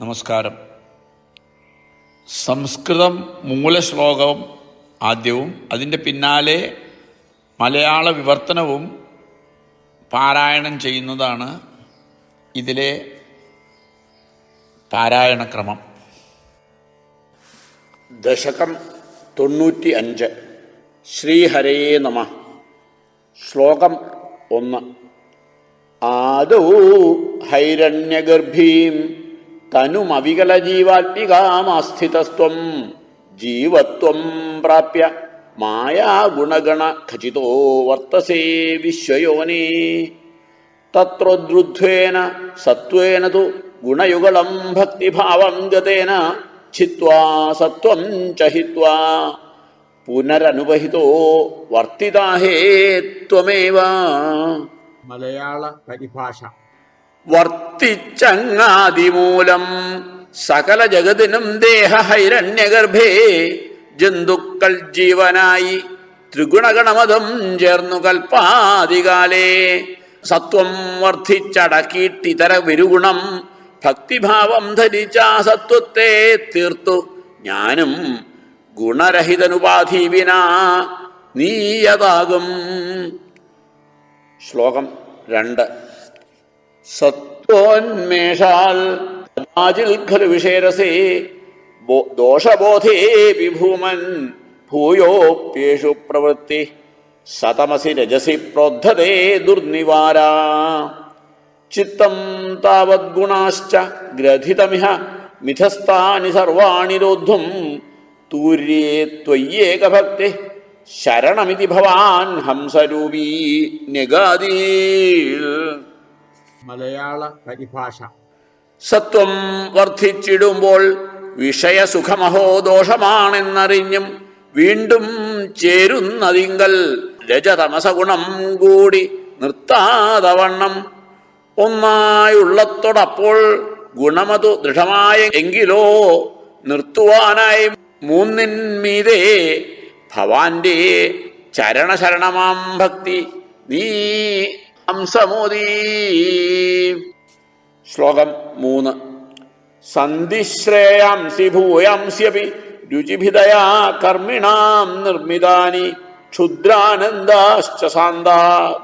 നമസ്കാരം. സംസ്കൃതം മൂലശ്ലോകവും ആദ്യവും അതിന്റെ പിന്നാലെ മലയാള വിവർത്തനവും പാരായണം ചെയ്യുന്നതാണ് ഇതിലെ പാരായണക്രമം ദശകം തൊണ്ണൂറ്റി അഞ്ച് ശ്രീഹരയേ നമ. ശ്ലോകം ഒന്ന്. ആദൗ ഹൈരണ്യഗർഭീം തനുമവികലജീവാത്മികാമാസ്ഥിതസ്ത്വം ജീവത്വം പ്രാപ്യ മായാഗുണഗണ ഖചിതോ വർത്തസേ വിശ്വയോനേ. തത്രോദ്രുധ്വേന സത്വേന തു ഗുണയുഗളം ഭക്തിഭാവം ഗതേന ഛിത്വാ സത്വം ചഹിത്വാ. പുനരനുപഹിതോ വർത്തിതാഹേ ത്വമേവ. മലയാള പരിഭാഷ. വർത്തിച്ചങ്ങാതിമൂലം സകല ജഗതിനും ദേഹഹൈരണ്യഗർഭേ ജന്തുക്കൾ ജീവനായി ത്രിഗുണഗണമതം ചേർന്നു കൽപ്പാതികാലേ. സത്വം വർദ്ധിച്ചടക്കിയിട്ടിതര വിരുഗുണം ഭക്തിഭാവം ധരിച്ച സത്വത്തെ തീർത്തു. ഞാനും ഗുണരഹിതനുപാധി വിനാ നീയതാകും. ശ്ലോകം രണ്ട്. സത്വോന്മേഷാൽ കഥാചിൽ ഖലു വിഷേരസേ ദോഷബോധേ വിഭൂമൻ ഭൂയോപ്യേഷു പ്രവൃത്തി സതമസി രജസി പ്രോദ്ധതേ ദുർനിവാര. ചിത്തം താവദ്ഗുണാശ്ച ഗ്രഥിതമിഹ മിഥസ്ഥാനി സർവാണി രോദ്ധും തൂര്യേ ത്വയ്യേകഭക്തി ശരണമിതി ഭവാൻ ഹംസരൂപീ നിഗാദീൽ. മലയാള പരിഭാഷ. സത്വം വർദ്ധിച്ചിടുമ്പോൾ വിഷയസുഖമഹോ ദോഷമാണെന്നറിഞ്ഞും വീണ്ടും ചേരുന്നതിങ്കൽ രജതമസഗുണം കൂടി നിർത്താതവണ്ണം. ഒന്നായുള്ളത്തോടപ്പോൾ ഗുണമതു ദൃഢമായ എങ്കിലോ നിർത്തുവാനായി മൂന്നിന്മീതേ ഭവാന്റെ ചരണശരണമാം ഭക്തി. നീ ശ്ലോകം മൂന്ന്. സന്ധിശ്രേയാംസി ഭൂയാംസ്യപി രുചിഭിതയാ കർമ്മിണാം നിർമ്മിതാനി ക്ഷുദ്രാനന്ദാശ്ച സാന്താ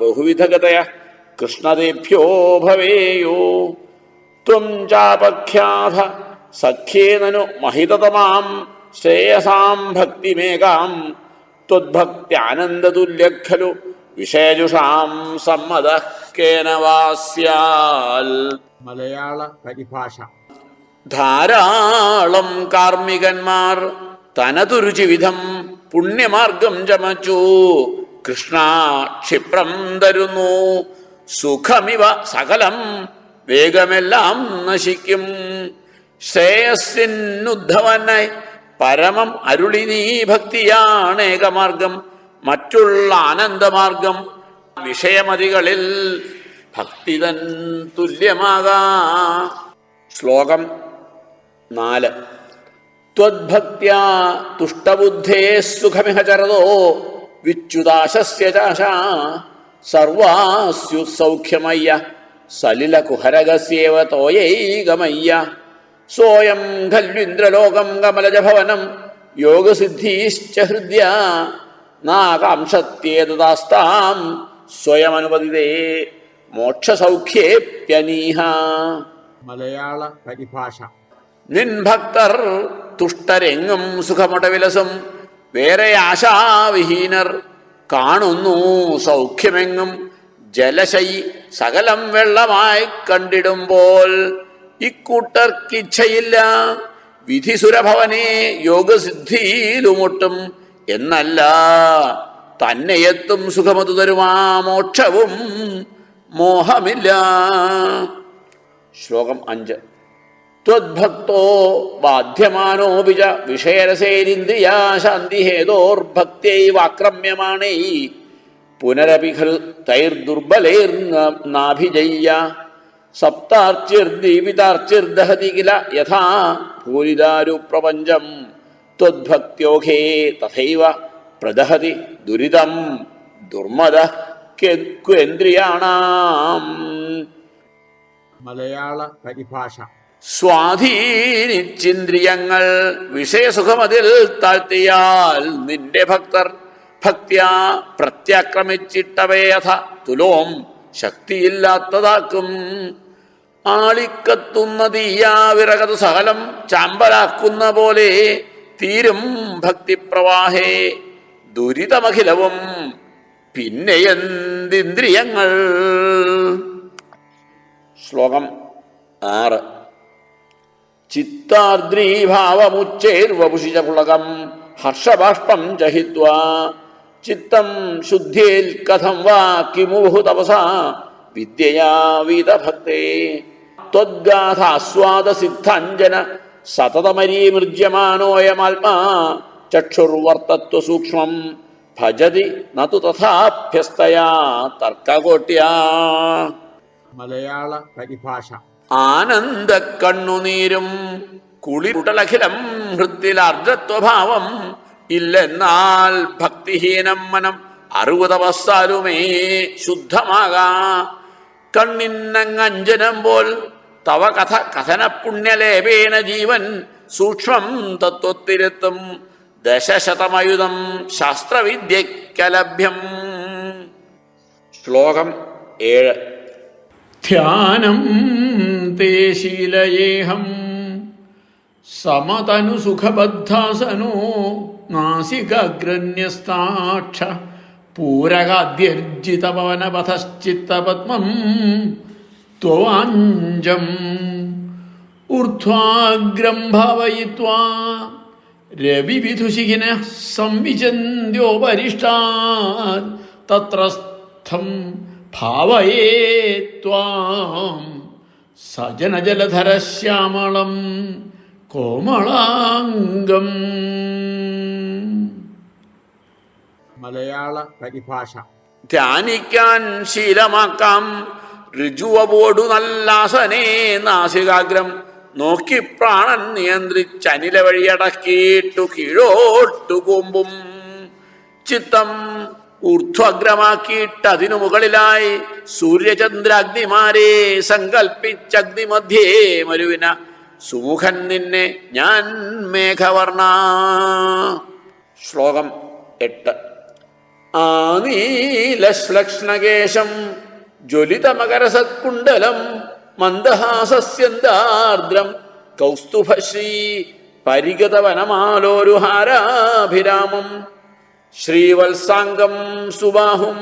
ബഹുവിധഗതയ കൃഷ്ണദേഭ്യോ ഭവേയോ. ത്വം ചാപഖ്യാഥ സഖ്യേനു മഹിതതമാം ശ്രേയസാം ഭക്തിമേകാം. ത്വദ്ഭക്ത്യാനന്ദതുല്യ വിഷയജുഷാം സമ്മത മലയാള പരിഭാഷ. ധാരാളം കാർമ്മികന്മാർ തനതു രുചിവിധം പുണ്യമാർഗം ചമച്ചു. കൃഷ്ണ ക്ഷിപ്രം തരുന്നു. സുഖമിവ സകലം വേഗമെല്ലാം നശിക്കും. ശ്രേയസ്സിനുദ്ധവനായി പരമം അരുളി നീ ഭക്തിയാണ് ഏകമാർഗം മറ്റുള്ള ആനന്ദമാർഗം വിഷയമതികളിൽ ഭക്തിതൻ തുല്യമാകാ. ശ്ലോകം നാല്. ത്വദ്ഭക്ത്യാ തുഷ്ടബുദ്ധേ സുഖമിഹ ചരതോ വിച്യുതാശസ്യ ചാശ. സർവാസ്യു സൗഖ്യമയ്യ സലിലകുഹരഗസ്യേവ തോയൈകമയ്യ. സോയം ഖല്വിന്ദ്രലോകം കമലജഭവനം യോഗസിദ്ധീശ്ച ഹൃദ്യ. നാകാംക്ഷത്യേതാസ്താം സ്വയമനുപതിതേ മോക്ഷസൗഖ്യേപ്യനീഹ. മലയാള പരിഭാഷ. നിൻ ഭക്തർ തുഷ്ടരെങ്ങും സുഖമുടവിലസും വേറെ ആശാവിഹീനർ കാണുന്നു സൗഖ്യമെങ്ങും ജലശൈ സകലം വെള്ളമായി കണ്ടിടുമ്പോൾ ഇക്കൂട്ടർക്കിച്ഛയില്ല. വിധിസുരഭവനെ യോഗസിദ്ധിയിലുമൊട്ടും എന്നല്ല തന്നെയെത്തും സുഖമതു തരുമാ മോക്ഷവും മോഹമില്ല. ശ്ലോകം അഞ്ച്. ത്വദ്ഭക്തോ ബാധ്യമാനോപിച വിഷയരസേരിന്ദ്രിയാ ശാന്തി ഹേതോർഭക്ത്യൈവാക്രമ്യമാണൈ പുനരപി ഖലു തൈർദുർബലൈർനാഭിജയ്യ സപ്താർച്ചിർദീപിതാർച്ചിർദഹതി കില യഥാ ഭൂരിദാരു പ്രപഞ്ചം ത്വദ്ഭക്ത്യോഘേ തഥൈവ പ്രദഹതി ദുരിതം ദുർമദ കേന്ദ്രിയാണാം. മലയാള പരിഭാഷ. സ്വാധീനിച്ചിന്ദ്രിയങ്ങൾ വിഷയസുഖമതിൽ താഴ്ത്തിയാൽ നിന്റെ ഭക്തർ ഭക്തിയാ പ്രത്യാക്രമിച്ചിട്ടവേയഥ തുലോം ശക്തിയില്ലാത്തതാക്കും. ആളിക്കത്തുന്ന തീയാ വിറകത് സകലം ചാമ്പലാക്കുന്ന പോലെ തീരും ഭക്തിപ്രവാഹേ ദുരിതമഖിലവും പിന്നെ എന്തിന്ദ്രിയങ്ങൾ ശ്ലോകം ആറ്. ചിത്താർദ്രീഭാവമുച്ചൈർവപുഷിച്ച പുളകം ഹർഷബാഷ്പം ചഹിത്വ. ചിത്തം ശുദ്ധിയേൽ കഥം വാ കിമുഹു തപസാ വിദ്യയാ വീതഭക്തേ. ത്വദ്ഗാഥാസ്വാദസിദ്ധാഞ്ജന സതതമരീമൃജ്യമാനോയമാത്മാ ചക്ഷുർവർത്തത്വ സൂക്ഷ്മം ഭജതി നതു തഥാഭ്യസ്തയാ തർക്കകോട്ടിയാ. മലയാള പരിഭാഷ. ആനന്ദ കണ്ണുനീരും കുളിരുടലഖിലം ഹൃത്തിലർജത്വഭാവം ഇല്ലെന്നാൽ ഭക്തിഹീനം മനം അറുപതവസ്ഥാലുമേ ശുദ്ധമാകാ. കണ്ണിന്നങ്ങഞ്ജനം പോൽ തവ കഥ കഥന പുണ്യലേപേന ജീവൻ സൂക്ഷ്മം തത്വത്തിരുത്തും ദശശതമയുധം ശാസ്ത്രവിദ്യക്കലഭ്യം ശ്ലോകം ഏഴ്. ധ്യാനം തേ ശീലയേഹം സമതനുസുഖബദ്ധാസനോ നാസികഗ്രന്യസ്താക്ഷ പൂരകാദ്യർജിതപവനപഥശ്ചിത്തപത്മം ത്വാഞ്ചം ഊർധ്വാഗ്രം ഭാവയിത്വാ. രവിവിധുശിഖിന സംവിചന്ദ്യോപരിഷ്ടാത് തത്രസ്ഥം ഭാവയേ ത്വാം. സജനജലധരശ്യാമളം കോമളാംഗം. മലയാള പരിഭാഷ. ധ്യാനിക്കാൻ ശീലമാക്കാം. ഋജുവോടു നല്ലാസനേ നാസികാഗ്രം. നോക്കി പ്രാണൻ നിയന്ത്രിച്ചനില വഴിയടക്കിയിട്ടു കീഴോട്ടു കൂമ്പും. ചിത്തം ഊർധ്വഗ്രമാക്കിയിട്ട് അതിനു മുകളിലായി സൂര്യചന്ദ്രാഗ്നിമാരെ സങ്കൽപ്പിച്ചഗ്നിമധ്യേ മരുവിന. സുമുഖൻ നിന്നെ ഞാൻ മേഘവർണ ശ്ലോകം എട്ട്. ആനീലശ്ലക്ഷ്ണകേശം ജ്വലിതമകരസത്കുണ്ടലം മന്ദഹാസ്യന്താർദ്രം കൗസ്തുഭശ്രീ പരിഗതവനമാലോരുഹാരാഭിരാമം. ശ്രീവത്സാംഗം സുബാഹും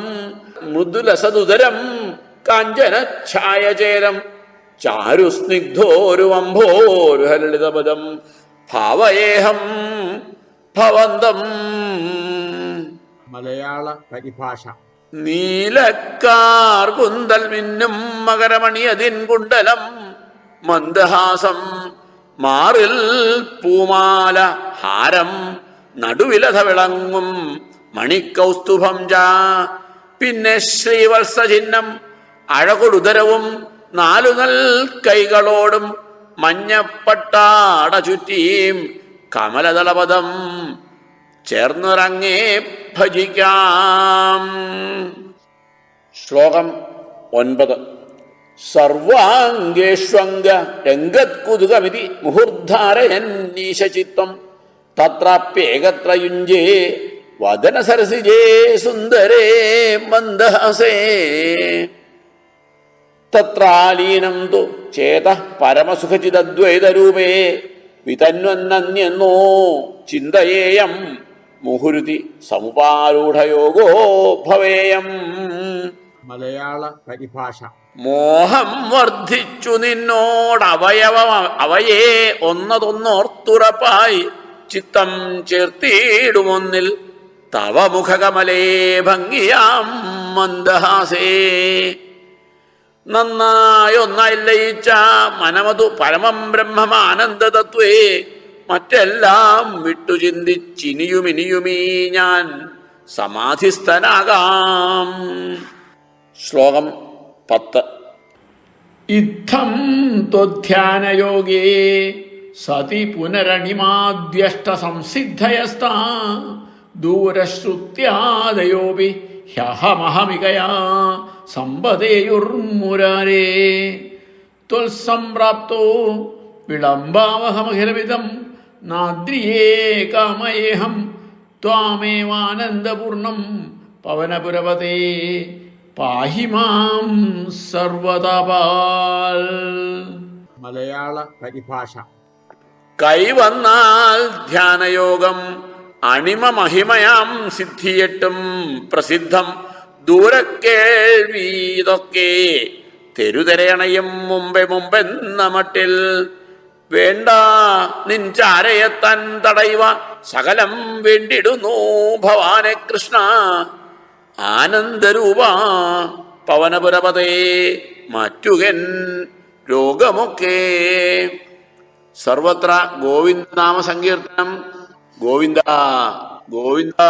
മൃദുലസതുതരം കാഞ്ചനഛായചേരം. ചാരുസ്നിഗ്ധോരുവംഭോരുഹലളിതപദം ഭാവയേഹം ഭവന്തം. മലയാള പരിഭാഷ. നീലക്കാർ കുന്തൽ മിന്നും മകരമണി അതിൻ കുണ്ടലം മന്ദഹാസം മാറിൽ പൂമാല ഹാരം നടുവിലത വിളങ്ങും മണിക്കൗസ്തുഭം ചാ പിന്നെ ശ്രീവത്സ ചിഹ്നം അഴകൊടുതരവും നാലു നൽ കൈകളോടും മഞ്ഞപ്പട്ടാട ചുറ്റിയും കമലദളപദം ചേർന്നിറങ്ങേ ഭജിക്കാം. ശ്ലോകം ഒൻപത്. സർവാംഗേഷ്വംഗ രംഗത്കുതുകമിതി മുഹുർധാരയന്നീശചിത്വം തത്രാപ്യേകത്ര വദന സരസിജേ സുന്ദരേ മന്ദഹസേ. തത്രാലീനം തു ചേത പരമസുഖചിതദ്വൈതരൂപേ വിതന്വന്നന്യെന്നോ ചിന്തയേയം മുഹുരുതി സമുപാരൂഢയോഗോ ഭവേയം. മലയാള പരിഭാഷ. മോഹം വർദ്ധിച്ചു നിന്നോട് അവയവ അവയെ ഒന്നതൊന്നോർത്തുറപ്പായി. ചിത്തം ചേർത്തിയിടുമൊന്നിൽ തവ മുഖകമലേ ഭംഗിയാം മന്ദഹാസേ. നന്നായൊന്നായി ലയിച്ച മനമതു പരമം ബ്രഹ്മമാനന്ദതത്വേ മറ്റെല്ലാം വിട്ടു ചിന്തിച്ചിനിയുമിനിയുമീ ഞാൻ സമാധിസ്ഥനാകാം. ശ്ലോകം പത്ത്. ഇത്തം ത്വധ്യാനയോഗേ സതി പുനരണിമാദ്യഷ്ട സംസിദ്ധയസ്ത ദൂരശ്രുത്യാദയോപി ഹ്യഹമഹമികയാ സമ്പദേയുർമുരാരേ ത്വൽസംപ്രാപ്തോ വിളംബാവഹമഖിലവിധം നാദ്രിയേ കാമയേഹം ത്വാമേവാനന്ദപൂർണം പവനപുരപതേ പാഹി മാം സർവതപാൽ. മലയാള പരിഭാഷ. കൈവന്നാൽ ധ്യാനയോഗം അണിമ മഹിമയാം സിദ്ധിയെട്ടും പ്രസിദ്ധം ദൂരക്കേൾവീതൊക്കെ തെരുതരയണയും തെരുതെരയണയും മുമ്പെ മുമ്പെന്ന മട്ടിൽ വേണ്ട നിൻചാരയെ തൻ തടയുവ സകലം വേണ്ടിടുന്നു ഭവാനെ കൃഷ്ണ. ആനന്ദരൂപ പവനപുരപതേ മാറ്റുകൻ രോഗമൊക്കെ. സർവത്ര ഗോവിന്ദനാമ സങ്കീർത്തനം ഗോവിന്ദ ഗോവിന്ദ.